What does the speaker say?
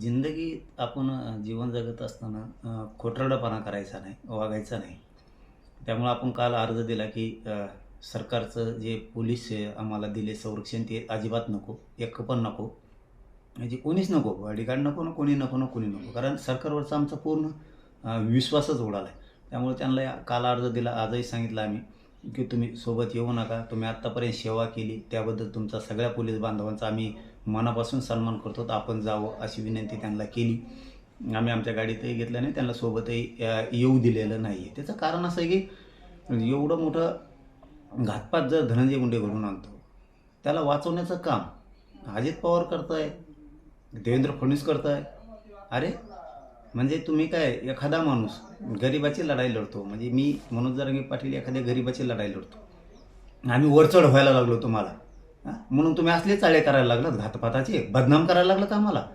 जिंदगी आपण जीवन जगत असताना खोटरडपणा करायचा नाही वागायचा नाही. त्यामुळं आपण काल अर्ज दिला की सरकारचं जे पोलीस आम्हाला दिले संरक्षण ते अजिबात नको एक पण नको. म्हणजे कोणीच नको बॉडीगार्ड नको ना कोणी नको ना कोणी नको. कारण सरकारवरचा आमचा पूर्ण विश्वासच उडाला आहे त्यामुळे त्यांना या- काल अर्ज दिला आजही सांगितलं आम्ही. की तुम्ही सोबत येऊ नका. तुम्ही आत्तापर्यंत सेवा केली. त्याबद्दल तुमचा सगळ्या पोलीस बांधवांचा आम्ही मनापासून सन्मान करतो. तर आपण जावं अशी विनंती त्यांना केली. आम्ही आमच्या गाडीतही घेतलं नाही. त्यांना सोबतही येऊ दिलेलं नाही आहे त्याचं कारण असं आहे की एवढं मोठं घातपात जर धनंजय मुंडे घडून आणतो त्याला वाचवण्याचं काम अजित पवार करत आहे देवेंद्र फडणवीस करताय. अरे म्हणजे तुम्ही काय एखादा माणूस गरिबाची लढाई लढतो. म्हणजे मी मनोज जरांगे पाटील एखाद्या गरिबाची लढाई लढतो. आम्ही वरचढ व्हायला लागलो तुम्हाला. म्हणून तुम्ही असले चाळे करायला लागलात घातपाताचे बदनाम करायला लागलात आम्हाला.